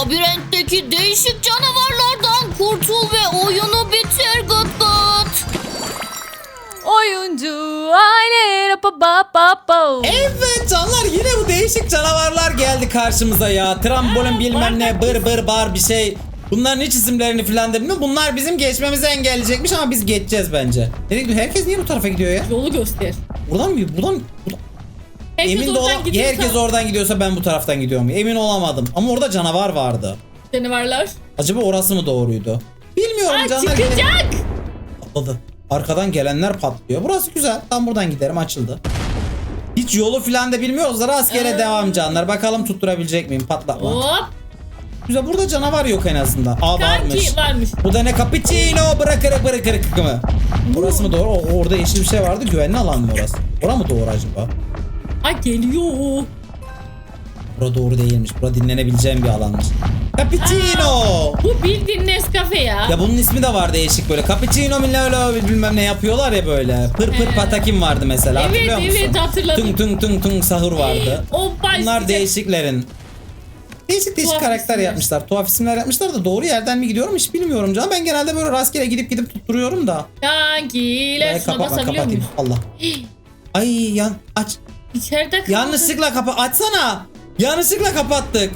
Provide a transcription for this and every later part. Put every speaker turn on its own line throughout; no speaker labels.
Labirentteki değişik canavarlardan kurtul ve oyunu bitir Gut Gut.
Oyuncu aile pa pa pa pa.
Evet canlar yine bu değişik canavarlar geldi karşımıza ya. Trambolin bilmem ne bır bır bar bir şey. Bunların hiç isimlerini filan da bilmiyorum. Bunlar bizim geçmemizi engelleyecekmiş ama biz geçeceğiz bence. Gidiyor? Herkes niye bu tarafa gidiyor ya?
Yolu göster.
Buradan mı? Buradan, buradan.
Herkes
Emin de
oradan
olam-
gidiyorsa
herkes oradan gidiyorsa ben bu taraftan gidiyorum. Emin olamadım. Ama orada canavar vardı.
canavarlar.
Acaba orası mı doğruydu? Bilmiyorum
Aa,
canlar.
çıkacak.
Patladı. Arkadan gelenler patlıyor. Burası güzel. Tam buradan giderim açıldı. Hiç yolu filan da bilmiyoruz. Rastgele
Ee.
devam canlar. Bakalım tutturabilecek miyim? Patlatma.
Hop.
Güzel burada canavar yok en azından. Aa varmış.
Kanki varmış.
Bu da ne cappuccino bırakır bırakır mı? Burası mı doğru? O, orada yeşil bir şey vardı. Güvenli alan mı orası? Ora mı doğru acaba?
Ay geliyor.
Bura doğru değilmiş. Bura dinlenebileceğim bir alanmış. Cappuccino.
Bu bildiğin Nescafe ya.
Ya bunun ismi de var değişik böyle. Cappuccino milano bilmem ne yapıyorlar ya böyle. Pır pır
He.
patakim vardı mesela.
Evet,
hatırlıyor musun?
evet, hatırladım.
Tung tung tung tung sahur vardı.
O
Bunlar değişiklerin. Değişik değişik
Tuhaf
karakter
isimler.
yapmışlar. Tuhaf isimler yapmışlar da doğru yerden mi gidiyorum hiç bilmiyorum canım. Ben genelde böyle rastgele gidip gidip tutturuyorum da.
Kankiler şuna basabiliyor muyuz?
Allah. Ay yan aç.
İçeride kaldı.
Yanlışlıkla kapa açsana. Yanlışlıkla kapattık.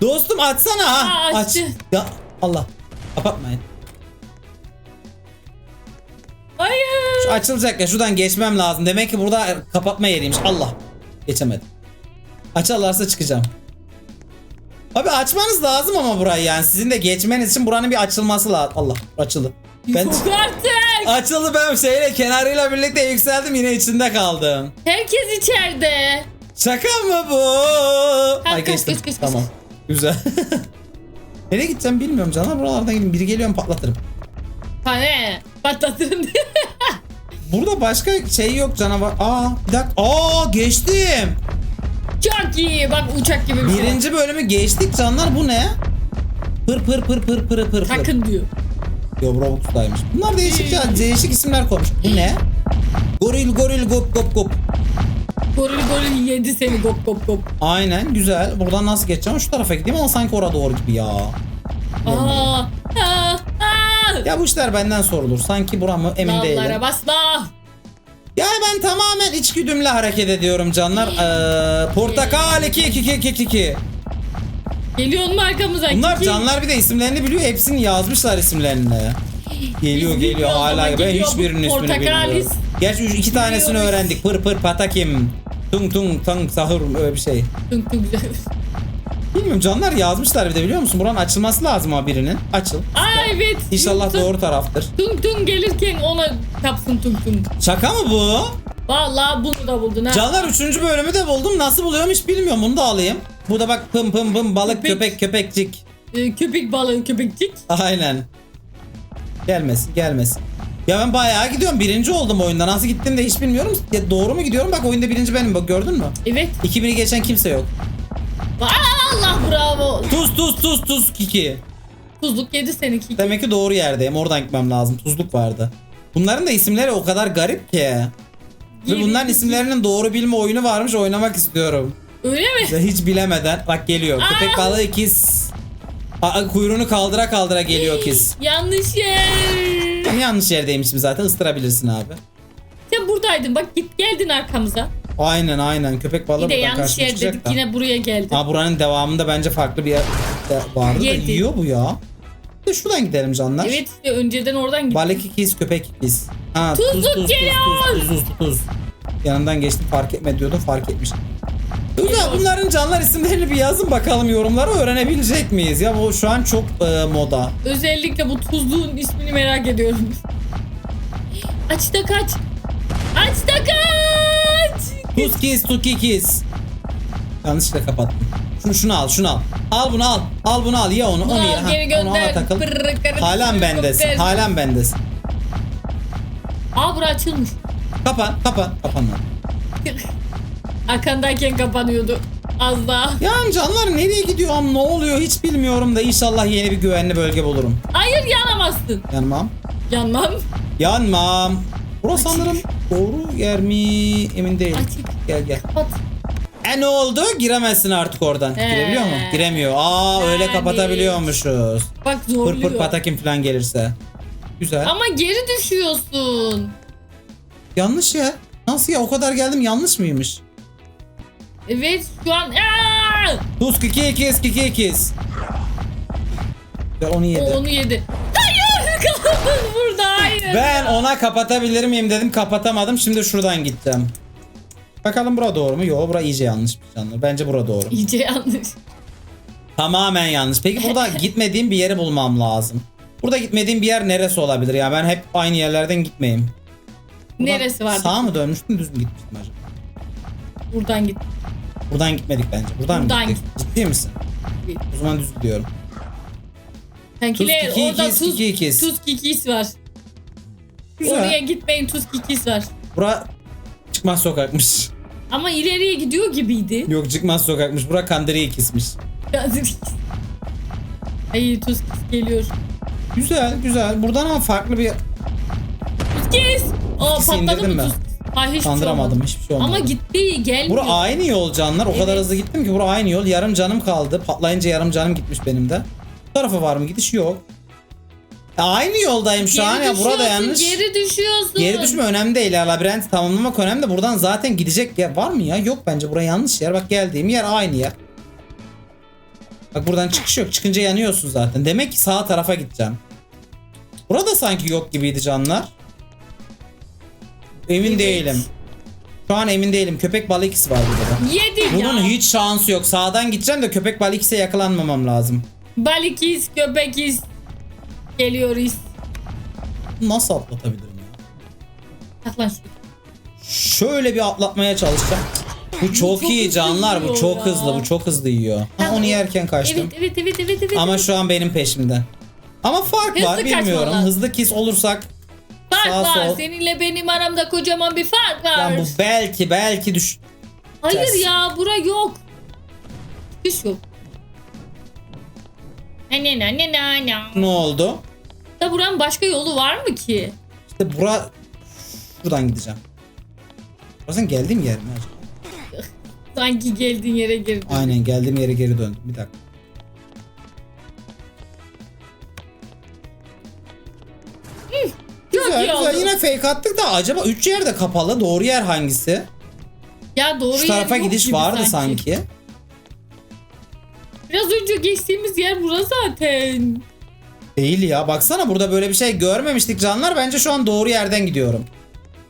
Dostum açsana ha.
Aa,
Aç. Ya Allah. Kapatmayın.
Hayır.
Şu açılacak ya şuradan geçmem lazım. Demek ki burada kapatma yeriymiş. Allah. Geçemedim. Açarlarsa çıkacağım. Abi açmanız lazım ama burayı yani. Sizin de geçmeniz için buranın bir açılması lazım. Allah açıldı. Ben
Yok artık.
Açıldı ben şeyle kenarıyla birlikte yükseldim yine içinde kaldım.
Herkes içeride.
Şaka mı bu? Ay
kaç,
geçtim.
kaç, kaç, kaç.
tamam. Güzel. Nereye gideceğim bilmiyorum canım. Buralardan gidin. Biri geliyor patlatırım.
Hani patlatırım diye.
Burada başka şey yok canavar. Aa bir dakika. Aa geçtim.
Çok iyi. Bak uçak gibi bir şey.
Birinci bölümü geçtik canlar bu ne? Pır pır pır pır pır pır pır.
Takın diyor.
Yo Robux'taymış. Bunlar değişik ya değişik isimler koymuş. Bu ne? Goril goril gop gop gop.
Goril goril yedi seni gop gop gop.
Aynen güzel. Buradan nasıl geçeceğim? Şu tarafa gideyim ama sanki oraya doğru gibi ya.
Aa, aa, aa.
Ya bu işler benden sorulur. Sanki buram emin değilim.
Lavlara basma.
Ya ben tamamen içgüdümle hareket ediyorum canlar. Ee, portakal 2 2 2 2 2.
Geliyor mu arkamıza?
Bunlar
Kiki?
canlar bir de isimlerini biliyor. Hepsini yazmışlar isimlerini. Geliyor
Biz
geliyor hala ben hiçbirinin ismini bilmiyorum. Gerçi üç- iki tanesini
biliyoruz.
öğrendik. Pır pır patakim. Tung tung tang sahur öyle bir şey.
Tunk güzel.
Bilmiyorum canlar yazmışlar bir de biliyor musun? Buranın açılması lazım ama birinin. Açıl.
Aa evet.
İnşallah
Yoksa
doğru taraftır.
Tung tung gelirken ona kapsın tung tung.
Şaka mı bu?
Vallahi bunu da buldun ha.
Canlar 3. bölümü de buldum. Nasıl buluyorum hiç bilmiyorum. Bunu da alayım. Bu da bak pım pım pım balık
Köpek.
köpek köpekcik.
Ee, köpek balığı köpekçik.
Aynen. Gelmesin gelmesin. Ya ben bayağı gidiyorum. Birinci oldum oyunda. Nasıl gittim de hiç bilmiyorum. Ya doğru mu gidiyorum? Bak oyunda birinci benim. Bak gördün mü?
Evet.
2000'i geçen kimse yok.
Allah bravo.
Tuz tuz tuz tuz kiki.
Tuzluk yedi seninki.
Demek ki doğru yerdeyim. Oradan gitmem lazım. Tuzluk vardı. Bunların da isimleri o kadar garip ki. Ve bunların isimlerinin doğru bilme oyunu varmış. Oynamak istiyorum.
Öyle mi?
Hiç bilemeden. Bak geliyor.
Aa!
Köpek balığı ikiz. Aa, kuyruğunu kaldıra kaldıra geliyor ikiz.
Yanlış yer.
Ben yanlış yerdeymişim zaten. ıstırabilirsin abi.
Sen buradaydın bak git geldin arkamıza.
Aynen aynen. Köpek balığı
Bir de
buradan
yanlış
karşıma
yer
çıkacak
dedik
da.
yine buraya geldin.
Aa buranın devamında bence farklı bir yer de vardı
Yedi.
da yiyor bu ya. Bir de şuradan gidelim canlar.
Evet işte önceden oradan gittin.
Balık ikiz, köpek ikiz. Ha,
Tuzluk
tuz, tuz, tuz,
geliyor.
tuz, tuz, tuz. Yanından geçtim fark etme diyordum fark etmiş. Güzel bunların canlar isimlerini bir yazın bakalım yorumlara öğrenebilecek miyiz? Ya bu şu an çok e, moda.
Özellikle bu tuzluğun ismini merak ediyorum. Aç da kaç. Aç da kaç.
Tuz kiz, tuki kiz. Yanlışlıkla kapattım. Şunu, şunu al, şunu al. Al bunu al. Al bunu al. Ye onu, onu ye.
Al,
Ha,
geri
onu
gönder.
takıl.
Pırrı kırı
Halen bendesin. Halen bendesin.
Aa bura açılmış.
Kapan, kapan, kapan. lan.
Arkandayken kapanıyordu. Az daha.
Yani canlar nereye gidiyorum ne oluyor hiç bilmiyorum da inşallah yeni bir güvenli bölge bulurum.
Hayır yanamazsın.
Yanmam.
Yanmam.
Yanmam. Burası
Açık.
sanırım doğru yer mi emin değilim.
Açık.
Gel gel.
Kapat.
E ne oldu? Giremezsin artık oradan.
Ee,
Girebiliyor mu? Giremiyor. Aa öyle
yani.
kapatabiliyormuşuz.
Bak
Pır
zorluyor.
pır patakim falan gelirse. Güzel.
Ama geri düşüyorsun.
Yanlış ya. Nasıl ya? O kadar geldim yanlış mıymış?
Evet şu an Aa!
Tuz kiki ikiz kiki ikiz. Ve onu
o
yedi.
onu yedi. Hayır kaldın burada hayır.
Ben ona kapatabilir miyim dedim kapatamadım. Şimdi şuradan gideceğim. Bakalım bura doğru mu? Yok bura iyice yanlış bir canlı. Bence bura doğru.
İyice yanlış.
Tamamen yanlış. Peki burada gitmediğim bir yeri bulmam lazım. Burada gitmediğim bir yer neresi olabilir ya? Ben hep aynı yerlerden gitmeyeyim. Buradan
Neresi vardı?
Sağ mı dönmüştüm düz mü gitmiştim acaba?
Buradan git.
Buradan gitmedik bence. Buradan,
Buradan
mı gittik? Ciddi misin?
Git.
O zaman düz gidiyorum.
Sankiler
Tuz kiki
orada
ikiz,
tuz,
kiki ikiz.
tuz kikis var.
Güzel.
Oraya gitmeyin tuz kikis var.
Bura çıkmaz sokakmış.
Ama ileriye gidiyor gibiydi.
Yok çıkmaz sokakmış. Bura kandırıyı ikismiş.
Ay tuz kis geliyor.
Güzel güzel. Buradan ama farklı bir
Tuz kis.
İkisini
patladı mı tuz? Hayır hiçbir şey
kandıramadım.
olmadı.
Hiçbir şey olmadı.
Ama gitti gelmiyor.
Bura aynı yol canlar. O kadar
Evet.
hızlı gittim ki bura aynı yol. Yarım canım kaldı. Patlayınca yarım canım gitmiş benim de. Bu tarafa var mı gidiş? Yok. E, aynı yoldayım şu an ya. Burada
düşüyorsun,
yanlış.
Geri düşüyorsun.
Geri düşme önemli değil ya. Labirenti tamamlamak önemli de buradan zaten gidecek yer var mı ya? Yok bence bura yanlış yer. Bak geldiğim yer aynı yer. Bak buradan çıkış yok. Çıkınca yanıyorsun zaten. Demek ki sağ tarafa gideceğim. Burada sanki yok gibiydi canlar. Emin
Evet.
değilim. Şu an emin değilim. Köpek balığı ikisi var burada. da.
Yedi
Bunun
ya.
hiç şansı yok. Sağdan gideceğim de köpek balığı ikisiye yakalanmamam lazım.
Balikis, köpekis. Geliyoruz.
Nasıl atlatabilirim ya?
Şuraya.
Şöyle bir atlatmaya çalışacağım. Bu çok,
çok
iyi canlar. Bu çok
ya.
hızlı. Bu çok hızlı yiyor. Ha, onu yerken kaçtım.
Evet evet evet evet evet.
Ama
evet.
şu an benim peşimde. Ama fark
Hızlı
var bilmiyorum.
kaçmalar.
Hızlı kiss olursak
fark
sağ,
var.
sol.
Seninle benim aramda kocaman bir fark var.
yani bu belki belki düş.
Hayır
ters.
ya bura yok. Düş yok. Ne ne ne ne ne ne.
Oldu?
Da buranın başka yolu var mı ki?
İşte bura buradan gideceğim. Burası geldiğim yer mi acaba?
Sanki geldiğin yere girdin.
Aynen geldiğim yere geri döndüm. Bir dakika. Fake attık da acaba 3 yer de kapalı. Doğru yer hangisi?
Ya doğru
Şu
yer
tarafa
yok
gidiş
gibi
vardı sanki.
Biraz önce geçtiğimiz yer burası zaten.
Değil ya baksana burada böyle bir şey görmemiştik canlar. Bence şu an doğru yerden gidiyorum.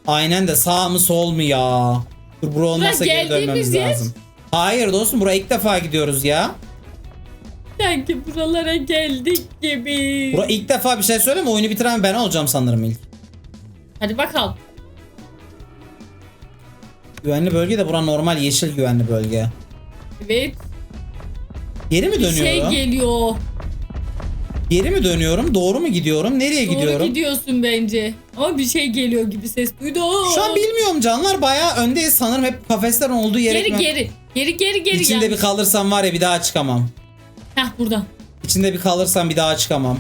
Aynen de sağ mı sol mu ya? Dur bura olmazsa geri dönmemiz
yer.
lazım. Hayır dostum buraya ilk defa gidiyoruz ya.
Sanki buralara geldik gibi.
Bura ilk defa bir şey söyleyeyim mi? Oyunu bitiren ben olacağım sanırım ilk.
Hadi bakalım.
Güvenli bölge de bura normal yeşil güvenli bölge.
Evet.
Geri mi
Bir şey geliyor.
Geri mi dönüyorum? Doğru mu gidiyorum? Nereye
Doğru
gidiyorum?
gidiyorsun bence. Ama bir şey geliyor gibi ses duydum.
Şu an bilmiyorum canlar bayağı öndeyiz sanırım hep kafeslerin olduğu yere
Geri
gitmem-
geri. Geri geri geri
İçinde
gel.
bir kalırsam var ya bir daha çıkamam.
Heh buradan.
İçinde bir kalırsam bir daha çıkamam.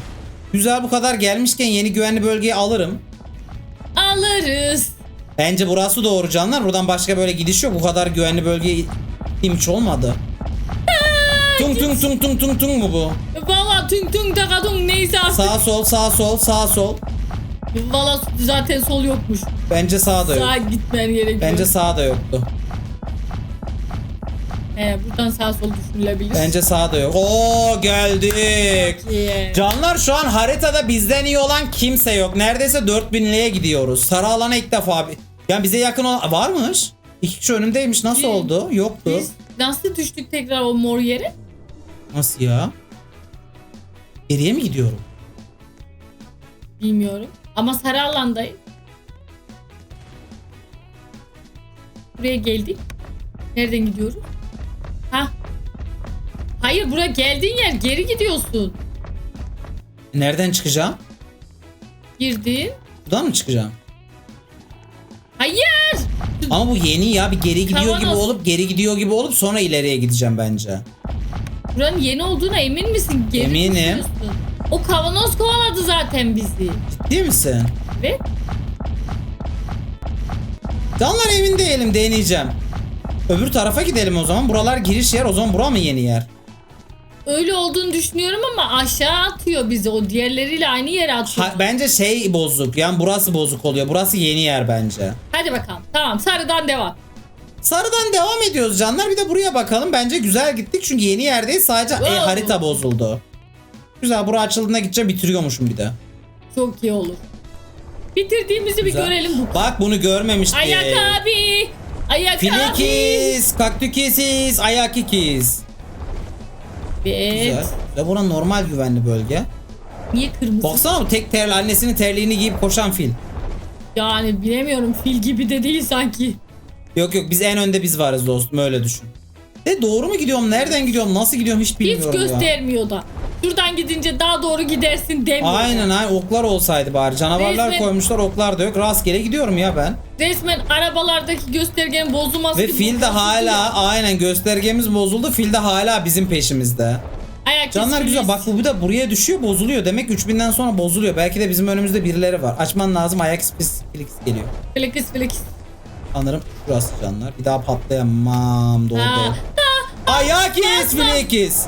Güzel bu kadar gelmişken yeni güvenli bölgeyi alırım.
Alırız.
Bence burası doğru canlar. Buradan başka böyle gidiş yok. Bu kadar güvenli bölgeye hiç olmadı. Tung tung tung tung tung tung mu bu?
Valla tung tung takadung neyse artık.
Sağ sol sağ sol sağ sol.
Valla zaten sol yokmuş.
Bence sağ da yok.
Sağa gitmen gerekiyor.
Bence sağ da yoktu.
He, buradan sağ sol düşünülebilir.
Bence sağ da yok. Oo geldik. Canlar şu an haritada bizden iyi olan kimse yok. Neredeyse 4000'liğe gidiyoruz. Sarı alana ilk defa bir... Yani bize yakın olan... Varmış. İki kişi önümdeymiş. Nasıl
Biz-
oldu? Yoktu.
Biz nasıl düştük tekrar o mor yere?
Nasıl ya? Geriye mi gidiyorum?
Bilmiyorum. Ama sarı alandayım. Buraya geldik. Nereden gidiyoruz? Ha? Hayır buraya geldiğin yer geri gidiyorsun.
Nereden çıkacağım?
Girdin.
Buradan mı çıkacağım?
Hayır.
Ama bu yeni ya. Bir geri gidiyor gibi
Kavanoz.
olup geri gidiyor gibi olup sonra ileriye gideceğim bence.
Buranın yeni olduğuna emin misin? Geri
Eminim.
O kavanoz kovaladı zaten bizi.
Değil misin?
Evet.
Canlar emin değilim deneyeceğim. Öbür tarafa gidelim o zaman. Buralar giriş yer. O zaman bura mı yeni yer?
Öyle olduğunu düşünüyorum ama aşağı atıyor bizi. O diğerleriyle aynı yere atıyor.
Ha, bence şey bozuk. Yani burası bozuk oluyor. Burası yeni yer bence.
Hadi bakalım. Tamam sarıdan devam.
Sarıdan devam ediyoruz canlar. Bir de buraya bakalım. Bence güzel gittik. Çünkü yeni yerdeyiz. Sadece e,
Wow.
harita bozuldu. Güzel. Bura açıldığında gideceğim. Bitiriyormuşum bir de.
Çok iyi olur. Bitirdiğimizi bir
Güzel.
görelim bu.
Bak bunu görmemiştik.
Ayak abi. Ayak abi.
Filikiz, kaktükisiz, ayak ikiz.
Evet.
Güzel. Ve bura normal güvenli bölge.
Niye kırmızı?
Baksana bu tek terli annesinin terliğini giyip koşan fil.
Yani bilemiyorum fil gibi de değil sanki.
Yok yok biz en önde biz varız dostum öyle düşün. De doğru mu gidiyorum? Nereden gidiyorum? Nasıl gidiyorum hiç
Hiç
bilmiyorum ya.
göstermiyor da. Şuradan gidince daha doğru gidersin demiyor.
Aynen aynen oklar olsaydı bari. Canavarlar
Resmen-
koymuşlar oklar da yok. Rastgele gidiyorum ya ben.
Resmen arabalardaki göstergenin bozulması
Ve
gibi
fil de
bozuldu
hala
ya.
aynen göstergemiz bozuldu. Fil de hala bizim peşimizde.
Ayak
Canlar güzel bak bu bir de buraya düşüyor bozuluyor. Demek 3000'den sonra bozuluyor. Belki de bizim önümüzde birileri var. Açman lazım ayak ispis geliyor.
Flex flex.
Sanırım şurası canlar. Bir daha patlayamam. Doğru
Ha.
doğru. Ayak
basma.
flekiz.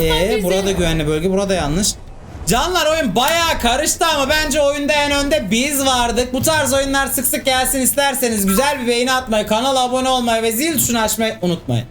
Ee, burada güvenli bölge. Burada yanlış. Canlar oyun bayağı karıştı ama bence oyunda en önde biz vardık. Bu tarz oyunlar sık sık gelsin isterseniz güzel bir beğeni atmayı, kanala abone olmayı ve zil tuşunu açmayı unutmayın.